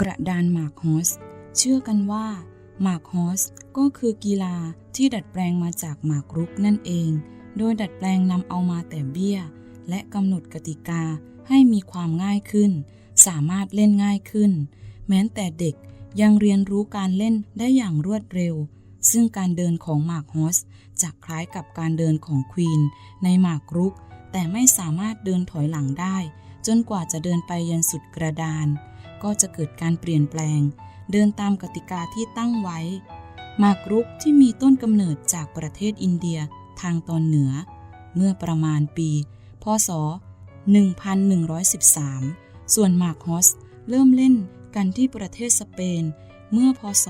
กระดานหมากฮอส เชื่อกันว่าหมากฮอสก็คือกีฬาที่ดัดแปลงมาจากหมากรุกนั่นเอง โดยดัดแปลงนำเอามาแต่เบี้ย และกำหนดกติกาให้มีความง่ายขึ้น สามารถเล่นง่ายขึ้น แม้แต่เด็กยังเรียนรู้การเล่นได้อย่างรวดเร็ว ซึ่งการเดินของหมากฮอสจะคล้ายกับการเดินของควีนในหมากรุก แต่ไม่สามารถเดินถอยหลังได้ จนกว่าจะเดินไปยันสุดกระดาน ก็จะเกิดการเปลี่ยนแปลง เดินตามกติกาที่ตั้งไว้ หมากรุกที่มีต้นกำเนิดจากประเทศอินเดียทางตอนเหนือ เมื่อประมาณปี พศ 1113 ส่วนหมากฮอสเริ่มเล่นกันที่ประเทศสเปน เมื่อพศ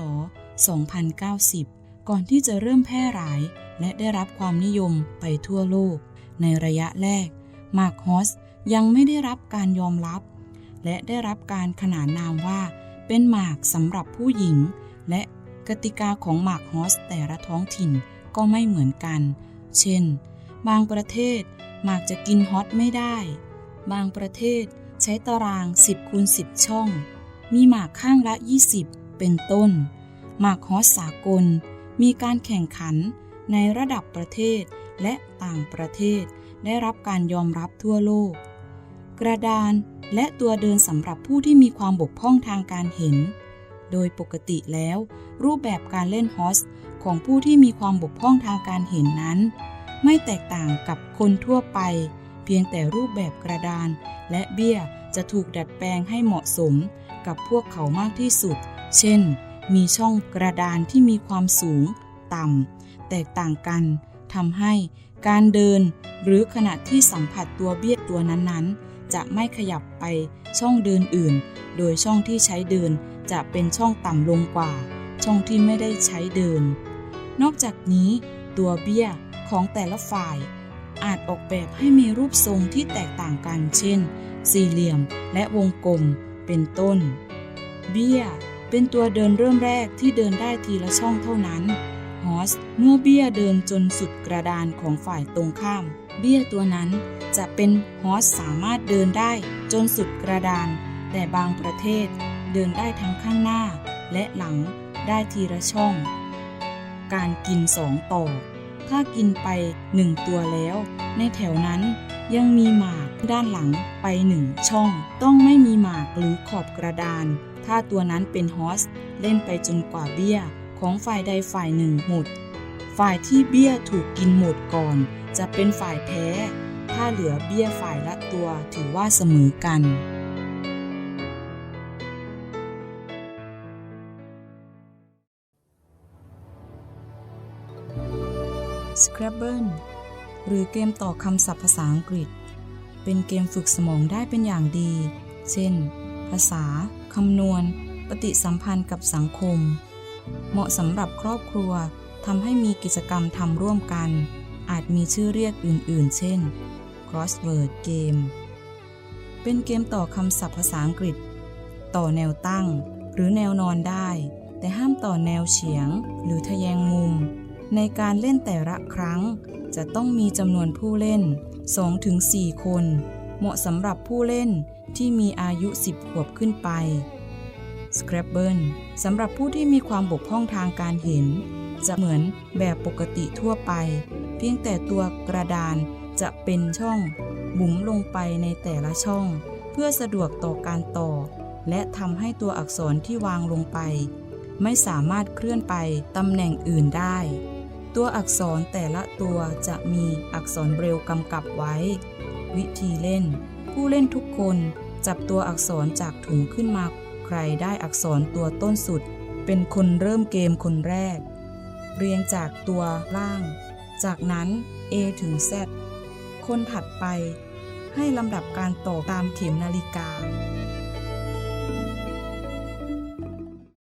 2090 ก่อนที่จะเริ่มแพร่หลาย และได้รับความนิยมไปทั่วโลก ในระยะแรกหมากฮอสยังไม่ได้รับการยอมรับ และได้รับการขนานนามว่า เป็นหมากสำหรับผู้หญิง และกติกาของหมากฮอสแต่ละท้องถิ่นก็ไม่เหมือนกัน เช่น บางประเทศหมากจะกินฮอตไม่ได้ บางประเทศใช้ตาราง 10คูณ10 ช่อง มีหมากข้างละ 20 เป็นต้น หมากฮอสสากล มีการแข่งขันในระดับประเทศและต่างประเทศได้รับการยอมรับทั่วโลก กระดานและตัวเดินสำหรับผู้ที่มีความบกพร่องทางการเห็น โดยปกติแล้ว รูปแบบการเล่นฮอสของผู้ที่มีความบกพร่องทางการเห็นนั้น ไม่แตกต่างกับคนทั่วไป เพียงแต่รูปแบบกระดานและเบี้ยจะถูกดัดแปลงให้เหมาะสมกับพวกเขามากที่สุด เช่น มีช่องกระดานที่มีความสูง ต่ำ แตกต่างกันทำให้การเดินหรือขณะที่สัมผัสตัวเบี้ยตัวนั้นๆ จะไม่ขยับไปช่องเดินอื่น โดยช่องที่ใช้เดินจะเป็นช่องต่ำลงกว่า ช่องที่ไม่ได้ใช้เดิน นอกจากนี้ ตัวเบี้ยของแต่ละฝ่าย อาจออกแบบให้มีรูปทรงที่แตกต่างกัน เช่น สี่เหลี่ยมและวงกลม เป็นต้น เบี้ยเป็นตัวเดินเริ่มแรกที่เดินได้ทีละช่องเท่านั้น ฮอสเมื่อเบี้ยเดินจนสุดกระดานของฝ่ายตรงข้าม เบี้ยตัวนั้นจะเป็นฮอสสามารถเดินได้จนสุดกระดาน แต่บางประเทศเดินได้ทั้งข้างหน้าและหลังได้ทีละช่อง การกินสองต่อ ถ้ากินไปหนึ่งตัวแล้ว ในแถวนั้นยังมีหมากด้านหลังไปหนึ่งช่อง ต้องไม่มีหมากหรือขอบกระดาน ถ้าตัวนั้นเป็นฮอสเล่นไปจนกว่าเบี้ยของฝ่ายใดฝ่ายหนึ่งหมด ฝ่ายที่เบี้ยถูกกินหมดก่อน จะเป็นฝ่ายแพ้ ถ้าเหลือเบี้ยฝ่ายละตัวถือว่าเสมอกัน Scrabble หรือเกมต่อคำศัพท์ภาษาอังกฤษ เป็นเกมฝึกสมองได้เป็นอย่างดี เช่น ภาษา คำนวณ ปฏิสัมพันธ์กับสังคม เหมาะสำหรับครอบครัวทำให้มีกิจกรรมทำร่วมกัน อาจมีชื่อเรียกอื่นๆ เช่น crossword game เป็นเกมต่อคำศัพท์ภาษาอังกฤษ ต่อแนวตั้ง หรือแนวนอนได้ แต่ห้ามต่อแนวเฉียง หรือทะแยงมุม ในการเล่นแต่ละครั้ง จะต้องมีจำนวนผู้เล่น 2-4 คน เหมาะสำหรับผู้เล่นที่มีอายุ 10 ขวบขึ้นไป Scrabble สำหรับผู้ที่มีความบกพร่องทางการเห็น จะเหมือนแบบปกติทั่วไป พียงแต่ตัวกระดานจะเป็นช่องบุ๋มลงไปในแต่ละช่อง เพื่อสะดวกต่อการต่อ และทำให้ตัวอักษรที่วางลงไป ไม่สามารถเคลื่อนไปตำแหน่งอื่นได้ ตัวอักษรแต่ละตัวจะมีอักษรเบรลกำกับไว้ วิธีเล่น ผู้เล่นทุกคนจับตัวอักษรจากถุงขึ้นมา ใครได้อักษรตัวต้นสุด เป็นคนเริ่มเกมคนแรก เรียงจากตัวล่าง จากนั้น A ถึง Z คนถัดไปให้ลำดับการต่อตามเข็มนาฬิกา